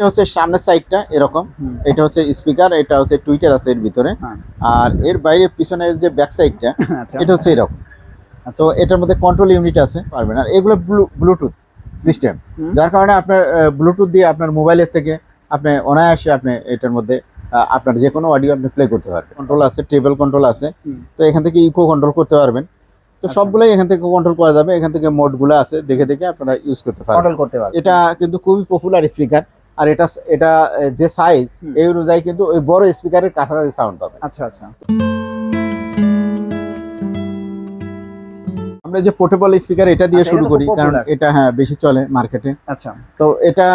এটা হচ্ছে সামনের সাইডটা এরকম। এটা হচ্ছে স্পিকার এটা হচ্ছে টুইটার আছে এর ভিতরে। হ্যাঁ। আর এর বাইরে পিছনের যে ব্যাক সাইডটা আচ্ছা। এটা হচ্ছে এরকম। তো এটার মধ্যে কন্ট্রোল ইউনিট আছে পারবেন। আর এগুলো ব্লুটুথ সিস্টেম যার কারণে আপনার ব্লুটুথ দিয়ে আপনার মোবাইলের থেকে আপনি অনায়াসে আপনি এটার মধ্যে আপনার যে কোনো অডিও আপনি প্লে করতে পারবেন। কন্ট্রোল আছে টেবিল কন্ট্রোল আছে। তো এখান থেকে ইকো কন্ট্রোল করতে পারবেন। তো আচ্ছা। সবগুলোই এখান থেকে কন্ট্রোল করা যাবে। এখান থেকে মোডগুলো আছে দেখে দেখে আপনারা ইউজ করতে পারবেন। কন্ট্রোল করতে পারবে এটা কিন্তু খুবই পপুলার স্পিকার আর এটা এটা যে সাইজ এই অনুযায়ী কিন্তু ওই বড় স্পিকারের কাছাকাছি সাউন্ড পাবে আচ্ছা আচ্ছা। আমরা যে পোর্টেবল স্পিকার এটা দিয়ে আচ্ছা, শুরু করি কারণ এটা হ্যাঁ বেশি চলে মার্কেটে আচ্ছা। তো এটা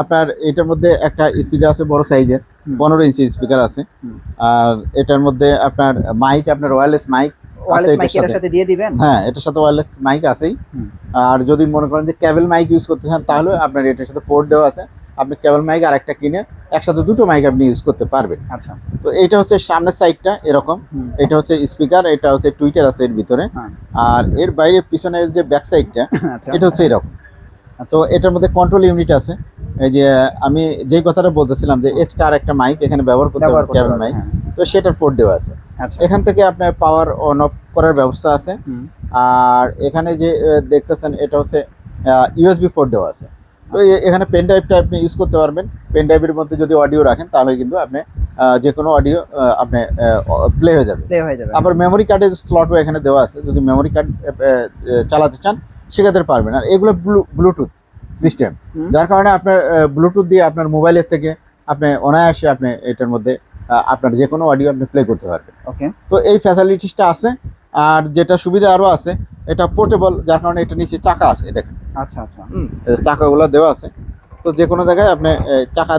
আপনার এটার মধ্যে একটা স্পিকার আছে বড় সাইজের। পনেরো ইঞ্চি স্পিকার আছে। আর এটার মধ্যে আপনার মাইক আপনার ওয়্যারলেস মাইক হ্যাঁ এটার সাথে ওয়্যারলেস মাইক আছেই। আর যদি মনে করেন যে কেবল মাইক ইউজ করতে চান তাহলে আপনার এটার সাথে পোর্ট দেওয়া আছে। আপনি কেবল মাইক আর একটা কিনে একসাথে দুটো মাইক আপনি ইউজ করতে পারবেন। আচ্ছা। তো এইটা হচ্ছে সামনের সাইডটা এরকম। এটা হচ্ছে স্পিকার এটা হচ্ছে টুইটার আছে এর ভিতরে। হ্যাঁ। আর এর বাইরে পিছনের যে ব্যাক সাইডটা আচ্ছা। এটা হচ্ছে এরকম। আচ্ছা। তো এটার মধ্যে কন্ট্রোল ইউনিট আছে। এই যে আমি যেই কথাটা বলতেছিলাম যে এক্সট্রা আর একটা মাইক এখানে ব্যবহার করতে পারবেন কেবল মাইক হ্যাঁ। তো সেটার পোর্ট দেওয়া আছে। আচ্ছা। এখান থেকে আপনার পাওয়ার অন অফ করার ব্যবস্থা আছে। আর এখানে যে দেখতেছেন এটা হচ্ছে ইউএসবি পোর্ট দেওয়া আছে। তো এখানে পেন ড্রাইভটা আপনি ইউজ করতে পারবেন। পেন ড্রাইভের মধ্যে যদি অডিও রাখেন তাহলে কিন্তু আপনি যে কোনো অডিও আপনি প্লে হয়ে যাবে। প্লে হয়ে যাবে। আবার মেমোরি কার্ডের স্লটও এখানে দেওয়া আছে। যদি মেমোরি কার্ড চালাতে চান সেক্ষেত্রে পারবেন। আর এগুলো ব্লুটুথ সিস্টেম যার কারণে আপনার ব্লুটুথ দিয়ে আপনার মোবাইলের থেকে আপনি অনায়াসে আপনি এটার মধ্যে আপনার যে কোনো অডিও আপনি প্লে করতে পারবেন। ওকে তো এই ফ্যাসিলিটিসটা আছে। আর যেটা সুবিধা আরও আছে এটা পোর্টেবল যার কারণে এটা নিচে চাকা আছে দেখেন। আচ্ছা আচ্ছা। হুম, চাকাগুলো দেওয়া আছে। তো যে কোনো জায়গায় আপনি চাকা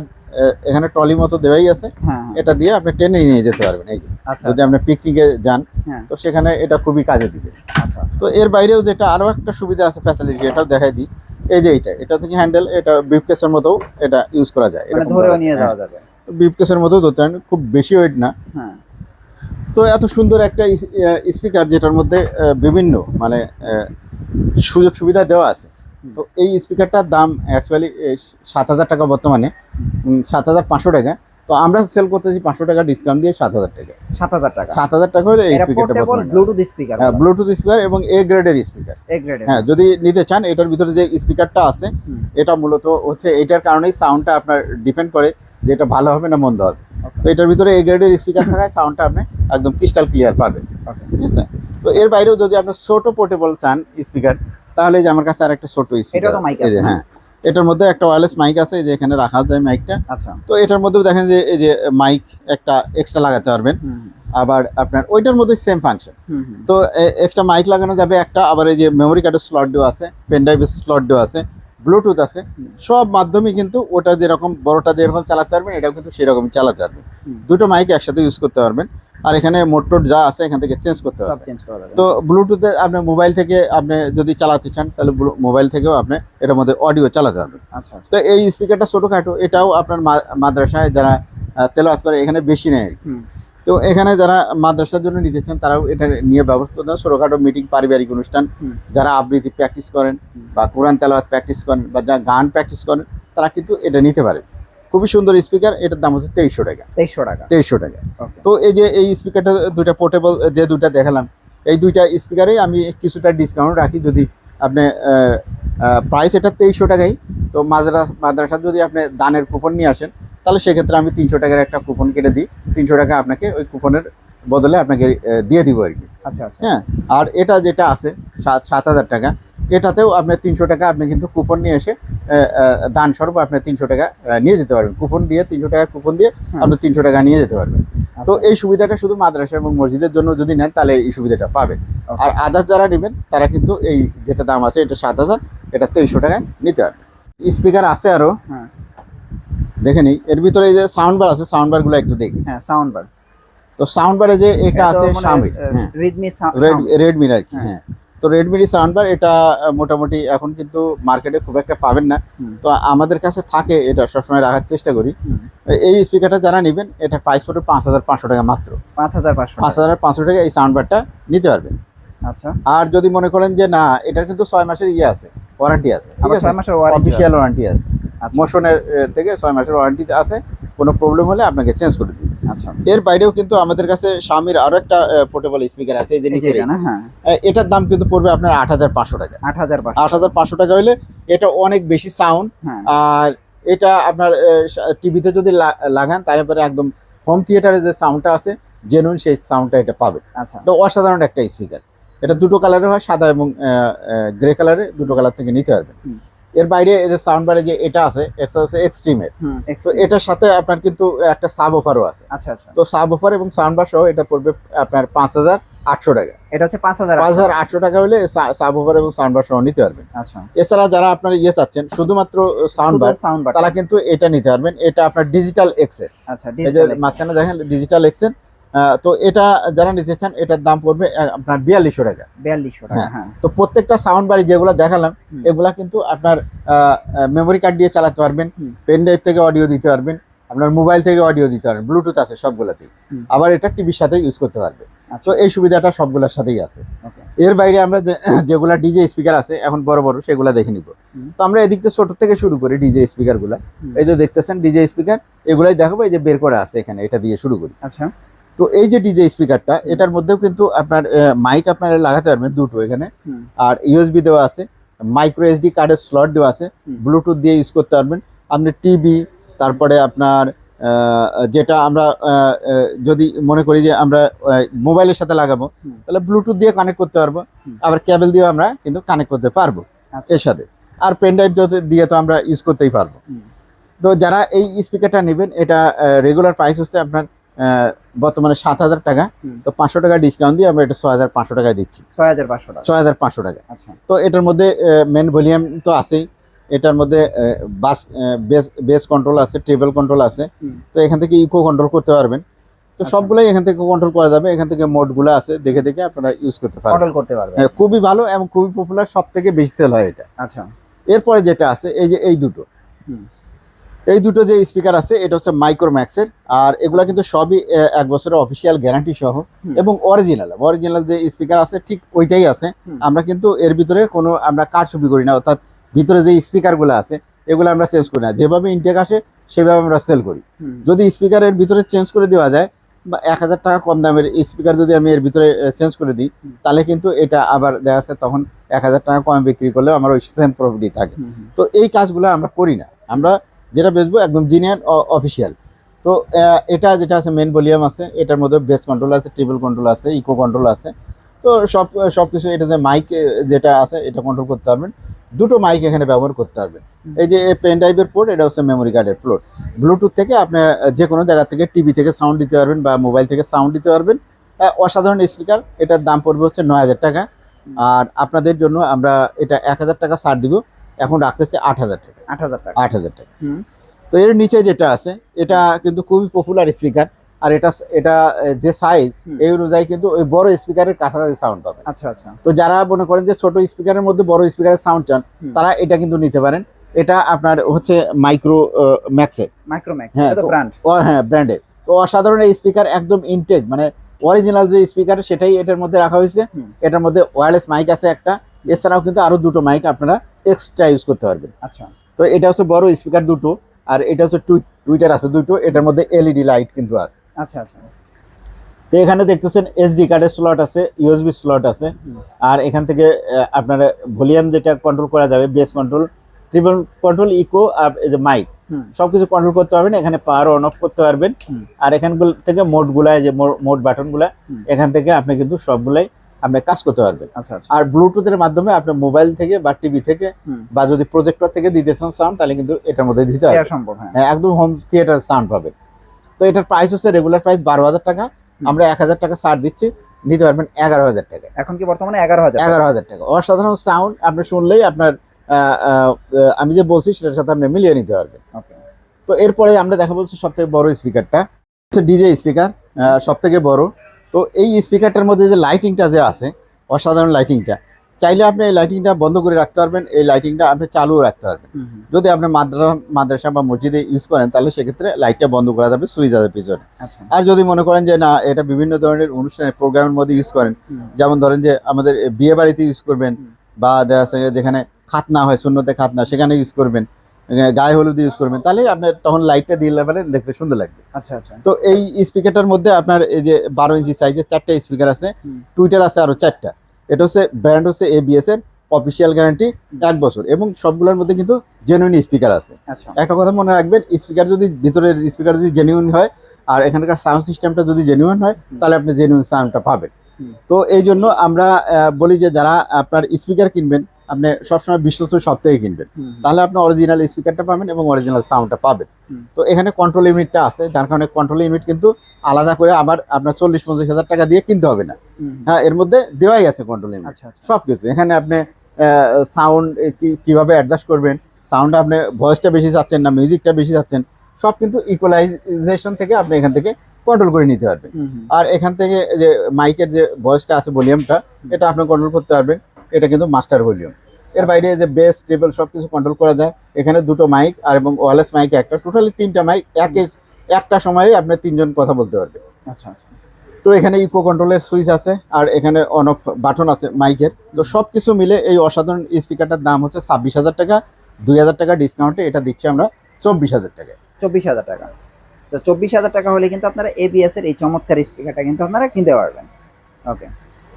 এখানে ট্রলি মতো দেওয়াই আছে। হ্যাঁ হ্যাঁ। এটা দিয়ে আপনি টেনে নিয়ে যেতে পারবেন এই যে। আচ্ছা। যদি আপনি পিকনিকে যান হ্যাঁ। তো সেখানে এটা খুবই কাজে দিবে। আচ্ছা আচ্ছা। তো এর বাইরেও যেটা আরও একটা সুবিধা আছে ফ্যাসিলিটি এটাও দেখাই দিই। এই যে এইটা এটা থেকে হ্যান্ডেল এটা ব্রিফকেসের মতো এটা ইউজ করা যায় মানে ধরেও ভাবে। নিয়ে যাওয়া যাবে। ব্রিফকেসের মতো ধরতে পারেন খুব বেশি ওয়েট না। তো এত সুন্দর একটা স্পিকার যেটার মধ্যে বিভিন্ন মানে সুযোগ সুবিধা দেওয়া আছে। তো এই স্পিকারটার দাম অ্যাকচুয়ালি সাত হাজার টাকা বর্তমানে সাত হাজার পাঁচশো টাকা। তো আমরা সেল করতেছি পাঁচশো টাকা ডিসকাউন্ট দিয়ে সাত হাজার টাকা। সাত হাজার টাকা। সাত হাজার টাকা হলে এই স্পিকারটা ব্লুটুথ স্পিকার হ্যাঁ ব্লুটুথ স্পিকার এবং এ গ্রেডের স্পিকার এ গ্রেড হ্যাঁ যদি নিতে চান এটার ভিতরে যে স্পিকারটা আছে এটা মূলত হচ্ছে এটার কারণেই সাউন্ডটা আপনার ডিপেন্ড করে যে এটা ভালো হবে না মন্দ হবে। তো এটার ভিতরে এ গ্রেডের স্পিকার থাকায় সাউন্ডটা আপনি একদম ক্রিস্টাল ক্লিয়ার পাবেন. ঠিক আছে? তো এর বাইরেও যদি আপনি ছোট পোর্টেবল চান স্পিকার তাহলে যে আমার কাছে আর একটা ছোট এটাও তো mic আছে, হ্যাঁ। এটার মধ্যে একটা ওয়্যারলেস মাইক আছে এই যে এখানে রাখা যায় মাইকটা আচ্ছা। তো এটার মধ্যেও দেখেন যে এই যে মাইক একটা এক্সট্রা লাগাতে পারবেন। আবার আপনার ওইটার মধ্যে সেম ফাংশন তো এক্সট্রা মাইক লাগানো যাবে একটা আবার এই যে মেমোরি কার্ডের স্লট দেওয়া আছে পেন ড্রাইভের স্লট দেওয়া আছে ব্লুটুথ আছে। সব মাধ্যমে কিন্তু ওটা যেরকম বড়টা যেরকম চালাতে পারবেন এটাও কিন্তু সেরকম চালাতে পারবেন। দুটো মাইক একসাথে ইউজ করতে পারবেন। আর এখানে মোটর যা আছে এখান থেকে চেঞ্জ করতে হবে। চেঞ্জ করা যাবে। তো ব্লুটুথে আপনি মোবাইল থেকে আপনি যদি চালাতে চান তাহলে মোবাইল থেকেও আপনি এটার মধ্যে অডিও চালাতে পারবেন। আচ্ছা আচ্ছা। তো এই স্পিকারটা ছোটোখাটো এটাও আপনার মাদ্রাসায় যারা তেলাওয়াত করে এখানে বেশি নেয় তো এখানে যারা মাদ্রাসার জন্য নিতে চান তারাও এটা নিয়ে ব্যবস্থা করতে। ছোটোখাটো মিটিং পারিবারিক অনুষ্ঠান। যারা আবৃত্তি প্র্যাকটিস করেন বা কোরআন তেলাওয়াত প্র্যাকটিস করেন বা যারা গান প্র্যাকটিস করেন তারা কিন্তু এটা নিতে পারে। খুবই সুন্দর স্পিকার এটার দাম হচ্ছে তেইশশো টাকা। তেইশশো টাকা। তেইশশো টাকা। তো এই যে এই স্পিকারটা দুইটা পোর্টেবল যে দুইটা দেখালাম এই দুইটা স্পিকারে আমি কিছুটা ডিসকাউন্ট রাখি যদি আপনি প্রাইস এটা তেইশশো টাকাই। তো মাদ্রাসা মাদ্রাসা যদি আপনি দানের কুপন নিয়ে আসেন তাহলে সেক্ষেত্রে আমি তিনশো টাকার একটা কুপন কেটে দিই। তিনশো টাকা আপনাকে ওই কুপনের বদলে আপনাকে দিয়ে দিব আর কি। আচ্ছা আচ্ছা। হ্যাঁ আর এটা যেটা আছে সাত সাত হাজার টাকা এটাতেও আপনার তিনশো টাকা আপনি কিন্তু কুপন নিয়ে এসে দান স্বরূপ আপনি তিনশো টাকা নিয়ে যেতে পারবেন। কুপন দিয়ে তিনশো টাকা কুপন দিয়ে। আপনি তিনশো টাকা নিয়ে যেতে পারবেন। তো আচ্ছা। এই সুবিধাটা শুধু মাদ্রাসা এবং মসজিদের জন্য যদি নেন তাহলে এই সুবিধাটা পাবেন। আর আদার্স যারা নেবেন তারা কিন্তু এই যেটা দাম আছে এটা সাত হাজার এটা তেইশশো টাকায় নিতে পারবেন। স্পিকার আছে আরও। হ্যাঁ। দেখে নিই। এর ভিতরে এই যে সাউন্ড বার আছে সাউন্ড বারগুলো একটু দেখি। হ্যাঁ সাউন্ড বার তো সাউন্ড বারে যে এটা আছে হ্যাঁ। রিডমি রেডমির আর কি হ্যাঁ। হ্যাঁ। তো রেডমির সাউন্ড বার এটা মোটামুটি এখন কিন্তু মার্কেটে খুব একটা পাবেন না। তো আমাদের কাছে থাকে এটা সবসময় রাখার চেষ্টা করি। এই স্পিকারটা যারা নেবেন এটা প্রাইস পড়বে পাঁচ হাজার পাঁচশো টাকা মাত্র। পাঁচ হাজার পাঁচশো পাঁচ হাজার পাঁচশো টাকা এই সাউন্ড বারটা নিতে পারবেন। আচ্ছা। আর যদি মনে করেন যে না এটার কিন্তু ছয় মাসের ইয়ে আছে ওয়ারেন্টি আছে ঠিক আছে? ছয় মাসের ওয়ারেন্টি অফিসিয়াল ওয়ারেন্টি আছে। আচ্ছা। মোশনের থেকে ছয় মাসের ওয়ারেন্টি আছে। কোনো প্রবলেম হলে আপনাকে চেঞ্জ করে দিবে। আচ্ছা। এর বাইরেও কিন্তু আমাদের কাছে স্বামীর আরও একটা পোর্টেবল স্পিকার আছে এই যে নিচে না? হ্যাঁ। এটার দাম কিন্তু পড়বে আপনার আট হাজার পাঁচশো টাকা। আট হাজার আট হাজার পাঁচশো টাকা হলে এটা অনেক বেশি সাউন্ড হ্যাঁ। আর এটা আপনার টিভিতে যদি লাগান তারপরে একদম হোম থিয়েটারে যে সাউন্ডটা আছে জেনুইন সেই সাউন্ডটা এটা পাবে। আচ্ছা। এটা অসাধারণ একটা স্পিকার এটা দুটো কালারের হয় সাদা এবং গ্রে কালারে দুটো কালার থেকে নিতে পারবেন। এর বাইরে এদের সাউন্ড বারে যে এটা আছে এটা হচ্ছে এক্সট্রিমের তো এক্সো এটার সাথে আপনার কিন্তু একটা সাব অফারও আছে। আচ্ছা আচ্ছা। তো সাব অফার এবং সাউন্ড বার সহ এটা পড়বে আপনার পাঁচ হাজার আটশো টাকা। এটা হচ্ছে পাঁচ হাজার পাঁচ হাজার আটশো টাকা হলে সাব অফার এবং সাউন্ড বার সহ নিতে পারবেন। আচ্ছা। এছাড়া যারা আপনার ইয়ে চাচ্ছেন শুধুমাত্র সাউন্ড বার সাউন্ড বার তারা কিন্তু এটা নিতে পারবেন। এটা আপনার ডিজিটাল এক্সের আচ্ছা ডিজিটাল মাঝখানে দেখেন ডিজিটাল এক্সের তো এটা যারা নিতে চান এটার দাম পড়বে আপনার বিয়াল্লিশশো টাকা। বিয়াল্লিশশো টাকা হ্যাঁ। হ্যাঁ। তো প্রত্যেকটা সাউন্ড বাড়ি যেগুলো দেখালাম এগুলা কিন্তু আপনার মেমোরি কার্ড দিয়ে চালাতে পারবেন পেন ড্রাইভ থেকে অডিও দিতে পারবেন আপনার মোবাইল থেকে অডিও দিতে পারবেন ব্লুটুথ আছে সবগুলাতেই। আবার এটা টিভির সাথে ইউজ করতে পারবে। আচ্ছা। তো এই সুবিধাটা সবগুলোর সাথেই আছে। এর বাইরে আমরা যেগুলা ডিজে স্পিকার আছে এখন বড় বড় সেগুলা দেখে নিব। তো আমরা এদিক থেকে ছোট থেকে শুরু করি ডিজে স্পিকারগুলা। এই যে দেখতেছেন ডিজে স্পিকার এগুলাই দেখাবো এই যে বের করা আছে এখানে এটা দিয়ে শুরু করি। আচ্ছা। তো এই যে ডিজে স্পিকারটা এটার মধ্যেও কিন্তু আপনার মাইক আপনারা লাগাতে পারবেন দুটো এখানে। আর ইউএসবি দেওয়া আছে মাইক্রো এসডি কার্ডের স্লট দেওয়া আছে ব্লুটুথ দিয়ে ইউজ করতে পারবেন। আপনি টিভি তারপরে আপনার যেটা আমরা যদি মনে করি যে আমরা মোবাইলের সাথে লাগাবো তাহলে ব্লুটুথ দিয়ে কানেক্ট করতে পারব। আবার কেবল দিয়েও আমরা কিন্তু কানেক্ট করতে পারব আচ্ছা। এর সাথে। আর পেন ড্রাইভ দিয়ে তো আমরা ইউজ করতেই পারব। তো যারা এই স্পিকারটা নেবেন এটা রেগুলার প্রাইস হচ্ছে আপনার বর্তমানে সাত হাজার টাকা। তো পাঁচশো টাকা ডিসকাউন্ট দিয়ে আমরা এটা ছয় হাজার পাঁচশো টাকায় দিচ্ছি। ছয় হাজার পাঁচশো টাকা। ছয় হাজার পাঁচশো টাকা আচ্ছা। তো এটার মধ্যে মেন ভলিউম তো আছেই। এটার মধ্যে বাস বেস বেস কন্ট্রোল আছে টেবিল কন্ট্রোল আছে। তো এখান থেকে ইকো কন্ট্রোল করতে পারবেন। তো আচ্ছা। সবগুলোই এখান থেকে কন্ট্রোল করা যাবে। এখান থেকে মোডগুলো আছে দেখে দেখে আপনারা ইউজ করতে পারবেন। কন্ট্রোল করতে পারবে হ্যাঁ, খুবই ভালো এবং খুবই পপুলার সব থেকে বেশি সেল হয় এটা। আচ্ছা। এরপরে যেটা আছে এই যে এই দুটো। এই দুটো যে স্পিকার আছে এটা হচ্ছে মাইক্রোম্যাক্সের আর এগুলা কিন্তু সবই এক বছরের অফিসিয়াল গ্যারান্টি সহ এবং অরিজিনাল অরিজিনাল যে স্পিকার আছে ঠিক ওইটাই আছে। আমরা কিন্তু এর ভিতরে কোনো আমরা কারচুপি করি না অর্থাৎ ভিতরে যে স্পিকারগুলো আছে এগুলো আমরা চেঞ্জ করি না। যেভাবে ইনটেক আসে সেভাবে আমরা সেল করি। যদি স্পিকারের ভিতরে চেঞ্জ করে দেওয়া যায় বা এক হাজার টাকা কম দামের স্পিকার যদি আমি এর ভিতরে চেঞ্জ করে দিই তাহলে কিন্তু এটা আবার দেখা যাচ্ছে তখন এক হাজার টাকা কম বিক্রি করলেও আমার ওই সেম প্রফিটই থাকে। তো এই কাজগুলো আমরা করি না। আমরা যেটা বেচবো একদম জিনিয়ার অফিসিয়াল তো এটা যেটা আছে মেন ভলিউম আছে এটার মধ্যে বেস কন্ট্রোল আছে টেবিল কন্ট্রোল আছে ইকো কন্ট্রোল আছে। তো সব সব কিছু এটা যে মাইক যেটা আছে এটা কন্ট্রোল করতে পারবেন। দুটো মাইক এখানে ব্যবহার করতে পারবেন। এই যে পেন ড্রাইভের পোর্ট এটা হচ্ছে মেমোরি কার্ডের পোর্ট ব্লুটুথ থেকে আপনি যে কোনো জায়গা থেকে টিভি থেকে সাউন্ড দিতে পারবেন বা মোবাইল থেকে সাউন্ড দিতে পারবেন। অসাধারণ স্পিকার এটার দাম পড়বে হচ্ছে নয় হাজার টাকা। আর আপনাদের জন্য আমরা এটা এক হাজার টাকা ছাড় দিব। এখন রাখতেছে আট হাজার টাকা। আট হাজার টাকা। আট হাজার টাকা। হুম। তো এর নিচে যেটা আছে এটা কিন্তু খুবই পপুলার স্পিকার আর এটা এটা যে সাইজ এই অনুযায়ী কিন্তু ওই বড় স্পিকারের কাছাকাছি সাউন্ড পাবে আচ্ছা আচ্ছা। তো যারা মনে করেন যে ছোট স্পিকারের মধ্যে বড় স্পিকারের সাউন্ড চান তারা এটা কিন্তু নিতে পারেন। এটা আপনার হচ্ছে মাইক্রো ম্যাক্সের মাইক্রোম্যাক্স হ্যাঁ, এটা তো তো- ব্র্যান্ড ও হ্যাঁ ব্র্যান্ডের তো অসাধারণ এই স্পিকার একদম ইনটেক মানে অরিজিনাল যে স্পিকার সেটাই এটার মধ্যে রাখা হয়েছে। এটার মধ্যে ওয়্যারলেস মাইক আছে একটা। এছাড়াও কিন্তু আরও দুটো মাইক আপনারা এক্সট্রা ইউজ করতে পারবেন। আচ্ছা। তো এটা হচ্ছে বড় স্পিকার দুটো আর এটা হচ্ছে টুইটার আছে দুটো এটার মধ্যে এলইডি লাইট কিন্তু আছে। আচ্ছা আচ্ছা। তো এখানে দেখতেছেন এসডি কার্ডের স্লট আছে ইউএসবি স্লট আছে আর এখান থেকে আপনার ভলিউম যেটা কন্ট্রোল করা যাবে bass control treble control echo আর এই যে মাইক। সবকিছু কন্ট্রোল করতে পারবেন এখানে পাওয়ার অন অফ করতে পারবেন। আর এখানগুলো থেকে মোডগুলা এই যে মোড বাটনগুলা। এখান থেকে আপনি কিন্তু সবগুলাই আপনি কাজ করতে পারবেন। আচ্ছা আচ্ছা। আর ব্লুটুথের মাধ্যমে আপনি মোবাইল থেকে বা টিভি থেকে বা যদি প্রজেক্টর থেকে দিতেছেন সাউন্ড তাহলে কিন্তু এটার মধ্যে দিতে হবে হ্যাঁ। হ্যাঁ একদম হোম থিয়েটার সাউন্ড পাবেন। তো এটার প্রাইস হচ্ছে রেগুলার প্রাইস বারো হাজার টাকা। আমরা এক হাজার টাকা ছাড় দিচ্ছি নিতে পারবেন এগারো হাজার টাকা। এখন কি বর্তমানে এগারো হাজার এগারো হাজার টাকা। অসাধারণ সাউন্ড আপনি শুনলেই আপনার আমি যে বলছি সেটার সাথে আপনি মিলিয়ে নিতে পারবেন। তো এরপরে আমরা দেখা বলছি সব থেকে বড় স্পিকারটা হচ্ছে ডিজে স্পিকার সব থেকে বড়। তো এই স্পিকারটার মধ্যে যে লাইটিংটা যে আছে অসাধারণ লাইটিংটা চাইলে আপনি এই লাইটিংটা বন্ধ করে রাখতে পারবেন এই লাইটিংটা আপনি চালুও রাখতে পারবেন। যদি আপনি মাদ্রাসা মাদ্রাসা বা মসজিদে ইউজ করেন তাহলে সেক্ষেত্রে লাইটটা বন্ধ করা যাবে সুইচ আছে পিছনে। আচ্ছা। আর যদি মনে করেন যে না এটা বিভিন্ন ধরনের অনুষ্ঠানের প্রোগ্রামের মধ্যে ইউজ করেন যেমন ধরেন যে আমাদের বিয়ে বাড়িতে ইউজ করবেন বা দেখা যাচ্ছে যেখানে খাতনা হয় শূন্যতে খাতনা সেখানে ইউজ করবেন। গায়ে হলুদ ইউজ করবেন তাহলে আপনার তখন লাইটটা দিয়ে লেভেলে দেখতে সুন্দর লাগবে। আচ্ছা আচ্ছা। তো এই স্পিকারটার মধ্যে আপনার এই যে বারো ইঞ্চি সাইজের চারটা স্পিকার আছে টুইটার আছে আরও চারটা। এটা হচ্ছে ব্র্যান্ড হচ্ছে এবিএস এর অফিসিয়াল গ্যারান্টি এক বছর এবং সবগুলোর মধ্যে কিন্তু জেনুইন স্পিকার আছে। আচ্ছা। একটা কথা মনে রাখবেন স্পিকার যদি ভিতরের স্পিকার যদি জেনুইন হয় আর এখানকার সাউন্ড সিস্টেমটা যদি জেনুইন হয় তাহলে আপনি জেনুইন সাউন্ডটা পাবেন। তো এই জন্য আমরা বলি যে যারা আপনার স্পিকার কিনবেন আপনি সবসময় বিশ্বস্ত সব থেকে কিনবেন তাহলে আপনি অরিজিনাল স্পিকারটা পাবেন এবং অরিজিনাল সাউন্ডটা পাবেন। তো এখানে কন্ট্রোল ইউনিটটা আছে যার কারণে কন্ট্রোল ইউনিট কিন্তু আলাদা করে আবার আপনার চল্লিশ পঞ্চাশ হাজার টাকা দিয়ে কিনতে হবে না। হ্যাঁ এর মধ্যে দেওয়াই আছে কন্ট্রোল ইউনিট সব কিছু এখানে আপনি সাউন্ড কীভাবে অ্যাডজাস্ট করবেন সাউন্ড আপনি ভয়েসটা বেশি চাচ্ছেন না মিউজিকটা বেশি চাচ্ছেন সব কিন্তু ইকুয়ালাইজেশন থেকে আপনি এখান থেকে কন্ট্রোল করে নিতে পারবেন। আর এখান থেকে যে মাইকের যে ভয়েসটা আছে ভলিউমটা এটা আপনি কন্ট্রোল করতে পারবেন। এটা কিন্তু মাস্টার ভলিউম এর বাইরে যে বেস টেবল সব কিছু কন্ট্রোল করা যায়। এখানে দুটো মাইক আর এবং ওয়ারলেস মাইক একটা। টোটালি তিনটা মাইক এক একটা সময়ে আপনি তিনজন কথা বলতে পারবেন। আচ্ছা আচ্ছা। তো এখানে ইকো কন্ট্রোলের সুইচ আছে আর এখানে অন অফ বাটন আছে মাইকের তো সব কিছু মিলে এই অসাধারণ স্পিকারটার দাম হচ্ছে ছাব্বিশ হাজার টাকা। দুই হাজার টাকা ডিসকাউন্টে এটা দিচ্ছি আমরা চব্বিশ হাজার টাকায়। চব্বিশ হাজার টাকা। তো চব্বিশ হাজার টাকা হলে কিন্তু আপনারা এবিএস এর এই চমৎকার স্পিকারটা কিন্তু আপনারা কিনতে পারবেন। ওকে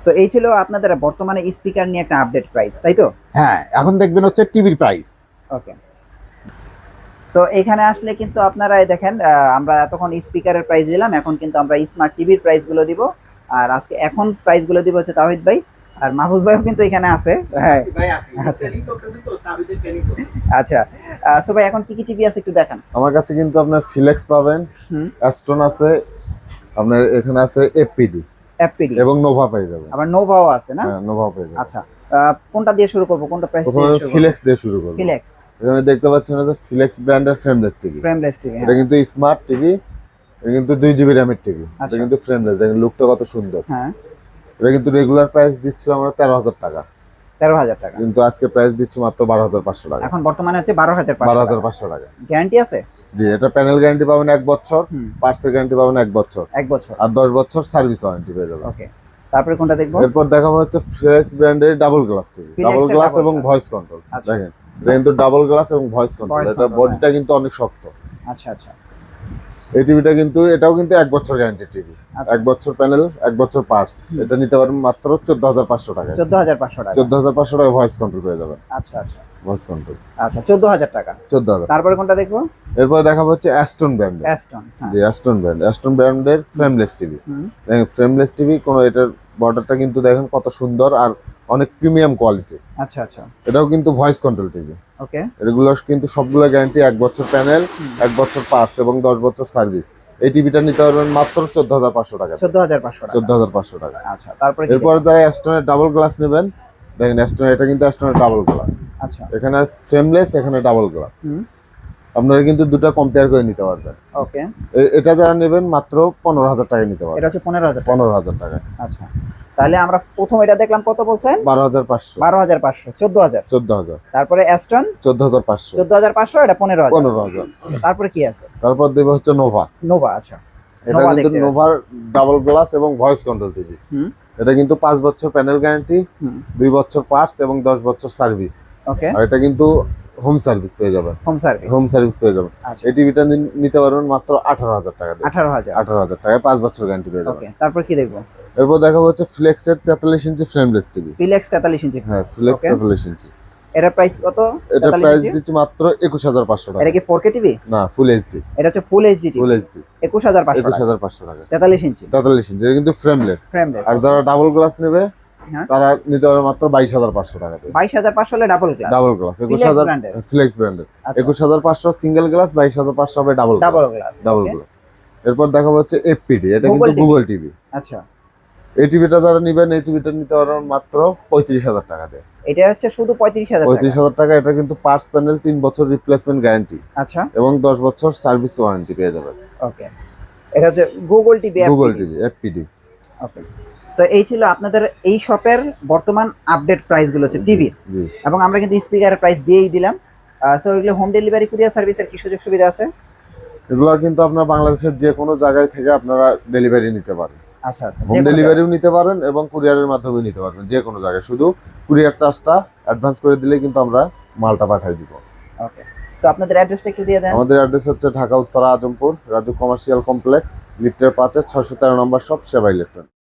সো এই ছিল আপনাদের বর্তমানে স্পিকার নিয়ে একটা আপডেট প্রাইস তাই তো? হ্যাঁ এখন দেখবেন হচ্ছে টিভির প্রাইস ওকে সো এখানে আসলে কিন্তু আপনারা দেখেন আহ, আমরা এতক্ষণ স্পিকারের প্রাইস দিলাম এখন কিন্তু আমরা স্মার্ট টিভির প্রাইসগুলো দিব। আর আজকে এখন প্রাইসগুলো দিব হচ্ছে তাহিদ ভাই। আর মাহফুজ ভাইও কিন্তু এখানে আছে। হ্যাঁ। আচ্ছা। আচ্ছা। সো ভাই এখন কি কি টিভি আছে একটু দেখান। আমার কাছে কিন্তু আপনার ফিলেক্স পাবেন হুম। অ্যাস্টন আছে আপনার এখানে আছে এফপিডি এফপিডি এবং নোভা পেয়ে যাবে আবার নোভাও আছে না? হ্যাঁ নোভা পেয়ে যাবে আচ্ছা কোনটা দিয়ে শুরু করব? কোনটা প্রাইস প্রথমে ফিলেক্স দিয়ে শুরু করব। ফিলেক্স এখানে দেখতে পাচ্ছেন এটা ফিলেক্স ব্র্যান্ডের ফ্রেমলেস টিভি ফ্রেমলেস টিভি এটা কিন্তু স্মার্ট টিভি এটা কিন্তু দুই জিবি র্যামের টিভি এটা আচ্ছা। কিন্তু ফ্রেমলেস দেখেন লুকটা কত সুন্দর। হ্যাঁ। এটা কিন্তু রেগুলার প্রাইস দিচ্ছিল আমরা তেরো হাজার টাকা। তেরো হাজার টাকা। কিন্তু আজকে প্রাইস দিচ্ছি মাত্র বারো হাজার পাঁচশো টাকা। এখন বর্তমানে হচ্ছে বারো হাজার বারো হাজার পাঁচশো টাকা। গ্যারান্টি আছে? জি এটা প্যানেল গ্যারান্টি পাবেন এক বছর পার্টসের গ্যারান্টি পাবেন এক বছর। এক বছর। আর দশ বছর সার্ভিস ওয়ারেন্টি পেয়ে যাবেন। ওকে তারপরে কোনটা দেখব? এরপর দেখাবো হচ্ছে ফ্লেক্স ব্র্যান্ডের double glass TV double glass এবং ভয়েস কন্ট্রোল আচ্ছা। দেখেন কিন্তু ডাবল গ্লাস এবং ভয়েস কন্ট্রোল এটা বডিটা কিন্তু অনেক শক্ত। আচ্ছা আচ্ছা। এই টিভিটা কিন্তু এটাও কিন্তু এক বছর গ্যারান্টি টিভি। আচ্ছা। এক বছর প্যানেল এক বছর পার্টস এটা নিতে পারবেন মাত্র চোদ্দ হাজার পাঁচশো টাকা। চোদ্দ হাজার পাঁচশো টাকা। চোদ্দ হাজার পাঁচশো টাকা ভয়েস কন্ট্রোল পেয়ে যাবেন। আচ্ছা আচ্ছা। ভয়েস কন্ট্রোল আচ্ছা চোদ্দ হাজার টাকা। চোদ্দ হাজার তারপরে কোনটা দেখব? এরপর দেখাবো হচ্ছে অ্যাস্টন ব্র্যান্ডের অ্যাস্টন হ্যাঁ। যে অ্যাস্টন ব্র্যান্ড অ্যাস্টন ব্র্যান্ডের ফ্রেমলেস টিভি দেখেন ফ্রেমলেস টিভি কোনো এটার বর্ডারটা কিন্তু দেখেন কত সুন্দর আর অনেক প্রিমিয়াম কোয়ালিটি আচ্ছা আচ্ছা। এটাও কিন্তু ভয়েস কন্ট্রোল টিভি ওকে। এগুলো কিন্তু সবগুলো গ্যারান্টি এক বছর প্যানেল এক বছর পার্টস এবং দশ বছর সার্ভিস এই টিভিটা নিতে পারবেন মাত্র চোদ্দ হাজার পাঁচশো টাকা। চোদ্দ হাজার পাঁচশো টাকা। চোদ্দ হাজার পাঁচশো টাকা। আচ্ছা তারপরে এরপর যারা অ্যাস্টনের ডাবল গ্লাস নেবেন দেখেন অ্যাস্টন এটা কিন্তু অ্যাস্টনের ডাবল গ্লাস আচ্ছা। এখানে ফ্রেমলেস এখানে ডাবল গ্লাস আপনারা কিন্তু দুটো কম্পেয়ার করে নিতে পারবেন। ওকে এটা যারা নেবেন মাত্র পনেরো হাজার টাকা নিতে পারবেন। এটা হচ্ছে পনেরো হাজার পনেরো হাজার টাকা। আচ্ছা। তাহলে আমরা প্রথম এটা দেখলাম কত বলছেন? বারো হাজার পাঁচশো। বারো হাজার পাঁচশো চোদ্দ হাজার। চোদ্দ হাজার। তারপরে অ্যাস্টন চোদ্দ হাজার পাঁচশো। চোদ্দ হাজার পাঁচশো এটা পনেরো হাজার। পনেরো হাজার। তারপরে কি আছে? তারপর দেবে হচ্ছে নোভা নোভা আচ্ছা। এটা কিন্তু নোভার ডাবল গ্লাস এবং ভয়েস কন্ট্রোল টিভি হুম। এটা কিন্তু পাঁচ বছর প্যানেল গ্যারান্টি দুই বছর পার্টস এবং দশ বছর সার্ভিস ওকে আর এটা কিন্তু হোম সার্ভিস পেয়ে যাবেন। হোম সার্ভিস হোম সার্ভিস পেয়ে যাবেন। আচ্ছা। এই টিভিটা নিতে পারবেন মাত্র আঠারো হাজার টাকা দিয়ে। আঠারো হাজার। আঠারো হাজার টাকায় পাঁচ বছর গ্যারান্টি পেয়ে যাবেন। ওকে তারপর কি দেখব? এরপর দেখা হচ্ছে ফ্লেক্সের তেতাল্লিশ ইঞ্চি ফ্রেমলেস টিভি ফ্লেক্স তেতাল্লিশ ইঞ্চি হ্যাঁ ফ্লেক্স. তেতাল্লিশ ইঞ্চি এটার প্রাইস কত? এটা প্রাইস দিচ্ছি মাত্র একুশ হাজার পাঁচশো টাকা। এটা কি ফোর কে টিভি না ফুল এইচডি এটা হচ্ছে ফুল এইচডি ফুল এইচডি একুশ হাজার পাঁচশো একুশ টাকা হাজার পাঁচশো টাকা। তেতাল্লিশ ইঞ্চি তেতাল্লিশ ইঞ্চি এটা কিন্তু ফ্রেমলেস ফ্রেমলেস আর যারা ডাবল গ্লাস নেবে হ্যাঁ। তারা নিতে পারবে মাত্র বাইশ হাজার পাঁচশো টাকা দিয়ে। বাইশ হাজার পাঁচশো হলে ডাবল গ্লাস ডাবল গ্লাস একুশ Philips হাজার brand এর। ফ্লেক্স ব্র্যান্ডের আচ্ছা। একুশ হাজার পাঁচশো সিঙ্গেল গ্লাস বাইশ হাজার পাঁচশো হবে double double glass double glass এরপর দেখাবো হচ্ছে এফপিডি এটা কিন্তু গুগল টিভি আচ্ছা। এই টিভিটা যারা নিবেন এই টিভিটা নিতে পারবেন মাত্র পঁয়ত্রিশ হাজার টাকা দিয়ে। এটা হচ্ছে শুধু পঁয়ত্রিশ হাজার টাকা। এটা কিন্তু পার্টস প্যানেল তিন বছর রিপ্লেসমেন্ট গ্যারান্টি আচ্ছা। এবং দশ বছর সার্ভিস ওয়ারেন্টি পেয়ে যাবেন। ওকে এটা হচ্ছে Google TV Google TV FPD okay তো এই ছিল আপনাদের এই শপের বর্তমান আপডেট প্রাইসগুলো হচ্ছে টিভির জি। এবং আমরা কিন্তু স্পিকারের প্রাইস দিয়েই দিলাম। সো এগুলো হোম ডেলিভারি কুরিয়ার সার্ভিসের কি সুযোগ সুবিধা আছে? এগুলো কিন্তু আপনার বাংলাদেশের যে কোনো জায়গায় থেকে আপনারা ডেলিভারি নিতে পারেন। আচ্ছা আচ্ছা হোম ডেলিভারিও নিতে পারেন এবং কুরিয়ারের মাধ্যমে নিতে পারবেন যে কোনো জায়গায়। শুধু কুরিয়ার চার্জটা অ্যাডভান্স করে দিলে কিন্তু আমরা মালটা পাঠিয়ে দিব। ওকে সো আপনাদের অ্যাড্রেসটা একটু দিয়ে দেন। আমাদের অ্যাড্রেস হচ্ছে ঢাকা উত্তরা আজমপুর রাজু কমার্শিয়াল কমপ্লেক্স লিফটের পাঁচে ছশো তেরো নম্বর শপ সেবা ইলেকট্রনিক